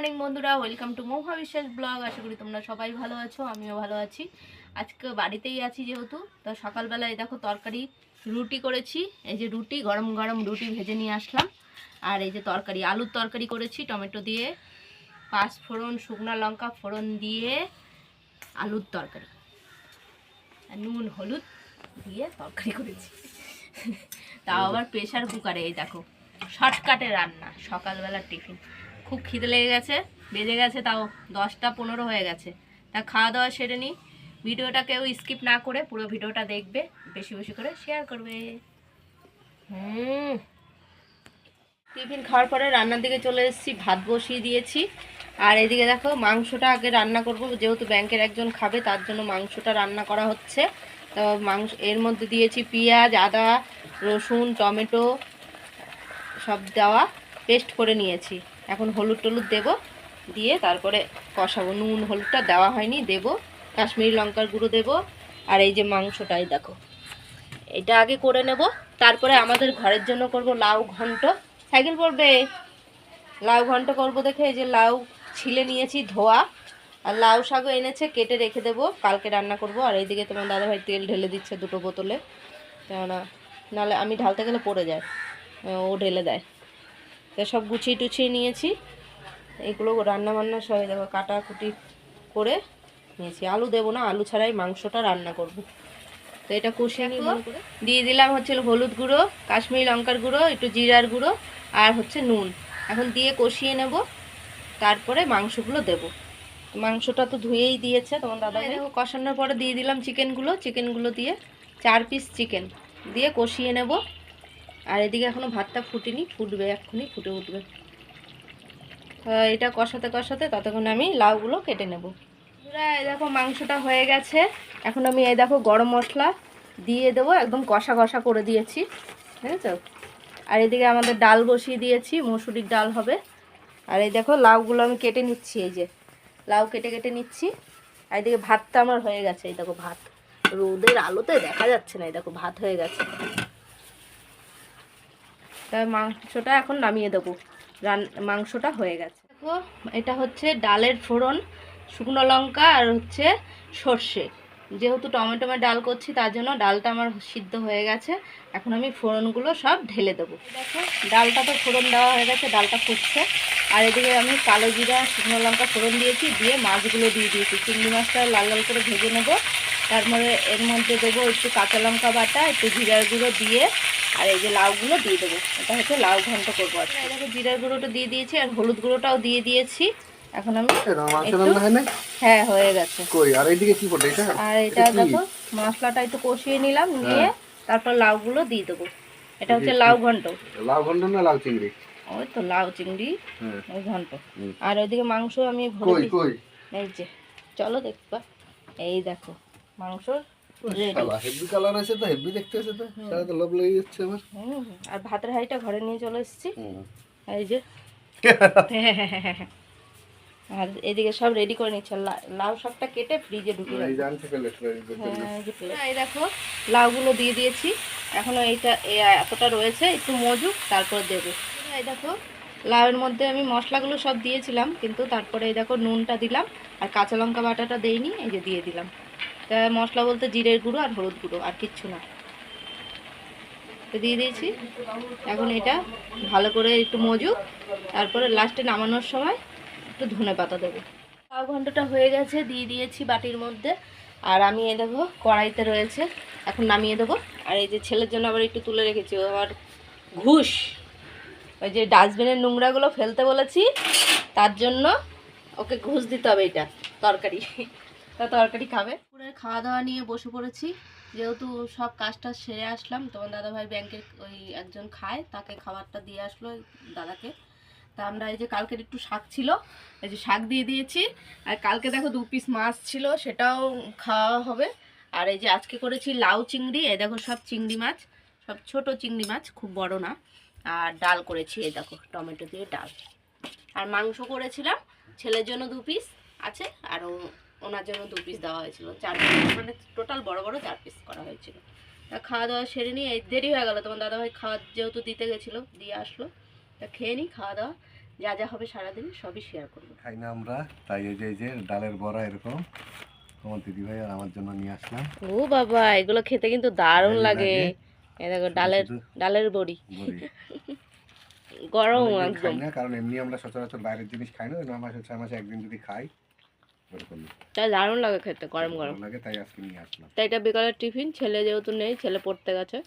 Morning বন্ধুরা। Welcome to Mahua বিশ্বাস blog. আশা করি তোমরা সবাই ভালো আছো, আমিও ভালো আছি। আজকে বাড়িতেই আছি যেহেতু, তো সকালবেলায় দেখো তরকারি, রুটি করেছি। এই যে রুটি, গরম গরম রুটি ভেজে নিয়ে আসলাম। আর এই যে তরকারি, আলুর তরকারি করেছি, টমেটো দিয়ে, পাঁচ ফোড়ন, শুকনো লঙ্কা ফোড়ন দিয়ে আলুর তরকারি। নুন, হলুদ দিয়ে তরকারি করেছি। তাও আবার প্রেশার কুকারে এই দেখো শর্টকাটে রান্না, সকালবেলার টিফিন খুব খিদে লেগে গেছে, বেজে গেছে, তাও দশটা পনেরো হয়ে গেছে। তা খাওয়া দাওয়া সেরে নিই ভিডিওটা কেউ স্কিপ না করে পুরো ভিডিওটা দেখবে, বেশি বেশি করে শেয়ার করবে। হুম। টিফিন খাওয়ার পরে রান্নার দিকে চলে এসেছি, ভাত বসিয়ে দিয়েছি। আর এদিকে দেখো, মাংসটা আগে রান্না করব, যেহেতু ব্যাংকের একজন খাবে, তার জন্য মাংসটা রান্না করা হচ্ছে। তো মাংস, এর মধ্যে দিয়েছি পেঁয়াজ, আদা, রসুন, টমেটো, সব দেওয়া পেস্ট করে নিয়েছি। এখন হলুদ টলুদ দেব, দিয়ে তারপরে কষাবো। নুন, হলুদটা দেওয়া হয়নি, দেব। কাশ্মীরি লঙ্কার গুঁড়ো দেব, আর এই যে মাংসটাই দেখো। এটা আগে করে নেব, তারপরে আমাদের ঘরের জন্য করব লাউ ঘন্ট। সাইকেল পড়বে। লাউ ঘন্ট করব দেখে, এই যে লাউ ছিলে নিয়েছি ধোয়া, আর লাউ শাকও এনেছে, কেটে রেখে দেবো। কালকে রান্না করব, আর এইদিকে তোমার দাদাভাই তেল ঢেলে দিচ্ছে দুটো বোতলে। কেননা নাহলে আমি ঢালতে গেলে পড়ে যায়, ও ঢেলে দেয়। তো সব গুছিয়ে টুছিয়ে নিয়েছি। এগুলো রান্না বান্না সবাই দেখো কাটাকুটি করে নিয়েছি। আলু দেবো না আলু ছাড়াই মাংসটা রান্না করব। তো এটা কষিয়ে নিব দিয়ে দিলাম। হচ্ছে হলুদ গুঁড়ো কাশ্মীরি লঙ্কার গুঁড়ো একটু জিরার গুঁড়ো আর হচ্ছে নুন। এখন দিয়ে কষিয়ে নেব তারপরে মাংসগুলো দেব। মাংসটা তো ধুয়েই দিয়েছে তোমার দাদা দেখো কষানোর পরে দিয়ে দিলাম চিকেনগুলো চিকেনগুলো দিয়ে চার পিস চিকেন দিয়ে কষিয়ে নেব। আর এদিকে এখনও ভাতটা ফুটিনি ফুটবে এক্ষুনি ফুটে উঠবে। এটা কষাতে কষাতে ততক্ষণ আমি লাউগুলো কেটে নেব। বন্ধুরা, এই দেখো মাংসটা হয়ে গেছে। এখন আমি এই দেখো গরম মশলা দিয়ে দেবো একদম কষা কষা করে দিয়েছি বুঝেছ? আর এদিকে আমাদের ডাল বসিয়ে দিয়েছি মসুরির ডাল হবে। আর এই দেখো লাউগুলো আমি কেটে নিচ্ছি এই যে। লাউ কেটে কেটে নিচ্ছি। আর এদিকে ভাতটা আমার হয়ে গেছে এই দেখো ভাত। রোদের আলোতে দেখা যাচ্ছে না এই দেখো ভাত হয়ে গেছে। মাংসটা এখন নামিয়ে দেবো। রান মাংসটা হয়ে গেছে। দেখো, এটা হচ্ছে ডালের ফোড়ন, শুকনো লঙ্কা আর হচ্ছে সর্ষে। যেহেতু টমেটোমে ডাল করছি, তার জন্য ডালটা আমার সিদ্ধ হয়ে গেছে। এখন আমি ফোড়নগুলো সব ঢেলে দেবো। দেখো, ডালটা তো ফোড়ন দেওয়া হয়ে গেছে, ডালটা ফুটছে। আর এদিকে আমি কালো জিরা, শুকনো লঙ্কা ফোড়ন দিয়েছি, দিয়ে মাছগুলো দিয়ে দিয়েছি। চিংড়ি মাছটা লাল লাল করে ভেজে নেব। তারপরে এর মধ্যে দেবো একটু কাঁচা লঙ্কা বাটা, একটু জিরার গুঁড়ো দিয়ে আর এই যে লাউগুলো দিয়ে দেবো। এটা হচ্ছে লাউ ঘন্ট করব আজকে। এই দেখো জিরার গুঁড়োটা দিয়ে দিয়েছি আর হলুদ গুঁড়োটাও দিয়ে দিয়েছি। এখন আমি হয় হ্যাঁ হয়ে গেছে। আর এইদিকে কি করতে এটা? আর দেখো মশলাটা একটু কষিয়ে নিলাম নিয়ে হ্যাঁ। তারপর লাউগুলো দিয়ে দেবো। এটা হচ্ছে লাউ ঘন্ট। লাউ ঘন্ট না লাউ চিংড়ি? ওই তো লাউ চিংড়ি হ্যাঁ। ওই ঘন্ট। আর ওইদিকে মাংস আমি ভরে এই যে চলো দেখবা। এই দেখো মাংস কালার আছে তো হেভি দেখতে আছে তো। সারা তো লোভ লেগে যাচ্ছে আমার। আর ভাতের হাঁড়িটা ঘরে নিয়ে চলে এসেছি। এই যে। আর এদিকে সব রেডি করে নিচ্ছে। লাউ শাকটা কেটে ফ্রিজে এই দিতে হ্যাঁ, এই দেখো লাউগুলো দিয়ে দিয়েছি। এখনও এইটা এতটা রয়েছে। একটু মজুক তারপর দেবো। এই দেখো লাউয়ের মধ্যে আমি মশলাগুলো সব দিয়েছিলাম কিন্তু তারপরে এই দেখো নুনটা দিলাম আর কাঁচা লঙ্কা বাটাটা দেইনি এই যে দিয়ে দিলাম। মশলা বলতে জিরের গুঁড়ো আর হলুদ গুঁড়ো আর কিচ্ছু না। তো দিয়ে দিয়েছি। এখন এটা ভালো করে একটু মজুক, তারপরে লাস্টে নামানোর সময় একটু ধনে পাতা দেবো। পাও ঘন্টাটা হয়ে গেছে, দিয়ে দিয়েছি বাটির মধ্যে। আর আমি এ দেখো, কড়াইতে রয়েছে, এখন নামিয়ে দেবো। আর এই যে ছেলের জন্য আবার একটু তুলে রেখেছি, ও আবার ঘুষ। ওই যে ডাস্টবিনের নোংরাগুলো ফেলতে বলেছি, তার জন্য ওকে ঘুষ দিতে হবে এটা, তরকারি। তা তরকারি খাবে। পুরো খাওয়া দাওয়া নিয়ে বসে পড়েছি। যেহেতু সব কাজটা সেরে আসলাম তোমার দাদাভাই ব্যাংকের ওই একজন খায়, তাকে খাবারটা দিয়ে আসলো দাদাকে। তা আমরা এই যে কালকের একটু শাক ছিল, এই যে শাক দিয়ে দিয়েছি। আর কালকে দেখো দু পিস মাছ ছিল, সেটাও খাওয়া হবে। আর এই যে আজকে করেছি লাউ চিংড়ি, এই দেখো সব চিংড়ি মাছ, সব ছোট চিংড়ি মাছ, খুব বড় না। আর ডাল করেছি, এই দেখো টমেটো দিয়ে ডাল। আর মাংস করেছিলাম, ছেলের জন্য দু পিস আছে আর ওনার জন্য দু পিস দেওয়া হয়েছিল চার পিস মানে টোটাল বড় বড় চার পিস করা হয়েছিল। তা খাওয়া দাওয়া সেরে নিয়ে এই দেরি হয়ে গেল তোমার দাদাভাই খাওয়া যেহেতু দিতে গেছিল দিয়ে আসলো। তা খেয়ে নিই খাওয়া দাওয়া যা যা হবে সারাদিন সবই শেয়ার করব। খাই না আমরা তাই এই যে এই যে ডালের বড়া এরকম তোমার দিদি ভাই আর আমার জন্য নিয়ে আসলাম। ও বাবা এগুলো খেতে কিন্তু দারুণ লাগে। দেখো ডালের ডালের বড়ি। গরম একদম। না কারণ এমনি আমরা সচরাচর বাইরের জিনিস খাই না মাসে ছয় মাসে একদিন যদি খাই। তাই দারুণ লাগে খেতে গরম গরম। লাগে তাই আজকে নিয়ে আসলাম। তাই এটা বিকালের টিফিন ছেলে যেহেতু নেই ছেলে পড়তে গেছে।